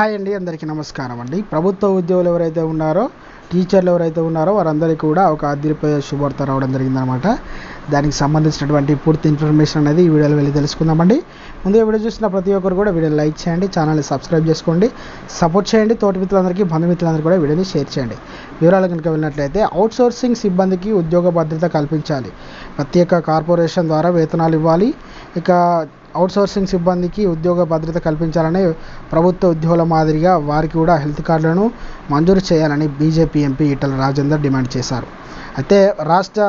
Hi అండి అందరికీ నమస్కారం అండి. ప్రభుత్వ ఉద్యోగులు ఎవరైతే ఉన్నారో టీచర్లు ఎవరైతే ఉన్నారో వారందరికీ కూడా ఒక అదిరిపోయే శుభవార్త రావడం జరిగిందనమాట దానికి సంబంధించినటువంటి పూర్తి ఇన్ఫర్మేషన్ అనేది ఈ వీడియోలో వెళ్ళి తెలుసుకుందామండి. ముందుగా వీడియో చూసిన ప్రతి ఒక్కరు కూడా వీడియో లైక్ చేయండి ఛానల్ని సబ్స్క్రైబ్ చేసుకోండి సపోర్ట్ చేయండి తోటి మిత్రులందరికీ బంధుమిత్రులందరికీ కూడా వీడియోని షేర్ చేయండి. వివరాలు కనుక వెళ్ళినట్లయితే అవుట్సోర్సింగ్ సిబ్బందికి ఉద్యోగ భద్రత కల్పించాలి. ప్రత్యేక కార్పొరేషన్ ద్వారా వేతనాలు ఇవ్వాలి. ఇక అవుట్సోర్సింగ్ సిబ్బందికి ఉద్యోగ భద్రత కల్పించాలని ప్రభుత్వ ఉద్యోగుల మాదిరిగా వారికి కూడా హెల్త్ కార్డులను మంజూరు చేయాలని BJP MP Etela Rajender demand చేశారు. అయితే రాష్ట్ర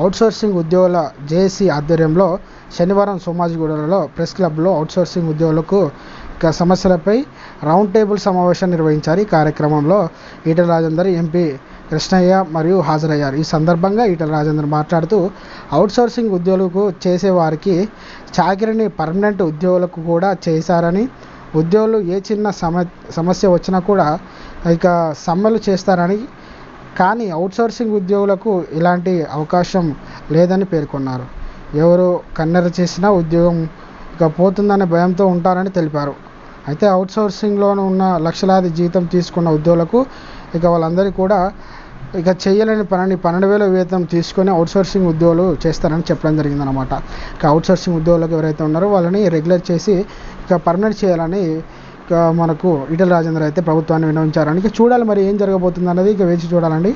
అవుట్సోర్సింగ్ ఉద్యోగుల జేఏసీ ఆధ్వర్యంలో శనివారం సోమాజిగూడలో ప్రెస్ క్లబ్లో అవుట్సోర్సింగ్ ఉద్యోగులకు సమస్యలపై రౌండ్ టేబుల్ సమావేశం నిర్వహించారు. ఈ కార్యక్రమంలో ఈటల రాజేందర్ ఎంపీ కృష్ణయ్య మరియు హాజరయ్యారు. ఈ సందర్భంగా ఈటల రాజేందర్ మాట్లాడుతూ అవుట్సోర్సింగ్ ఉద్యోగులకు చేసేవారికి చాకిరిని పర్మనెంట్ ఉద్యోగులకు కూడా చేశారని ఉద్యోగులు ఏ చిన్న సమ సమస్య వచ్చినా కూడా ఇక సమ్మెలు చేస్తారని కానీ అవుట్సోర్సింగ్ ఉద్యోగులకు ఇలాంటి అవకాశం లేదని పేర్కొన్నారు. ఎవరు కన్నెర చేసినా ఉద్యోగం ఇక పోతుందనే భయంతో ఉంటారని తెలిపారు. అయితే అవుట్సోర్సింగ్లో ఉన్న లక్షలాది జీతం తీసుకున్న ఉద్యోగులకు ఇక వాళ్ళందరికీ కూడా ఇక చేయలేని పనిని పన్నెండు వేల వేతనం తీసుకొని అవుట్సోర్సింగ్ ఉద్యోగులు చేస్తారని చెప్పడం జరిగిందనమాట ఇక అవుట్సోర్సింగ్ ఉద్యోగులకు ఎవరైతే ఉన్నారో వాళ్ళని రెగ్యులర్ చేసి ఇక పర్మనెంట్ చేయాలని ఇక మనకు ఈటల రాజేందర్ అయితే ప్రభుత్వాన్ని విన్నవించారని ఇక చూడాలి మరి ఏం జరగబోతుంది అనేది ఇక వేచి చూడాలండి.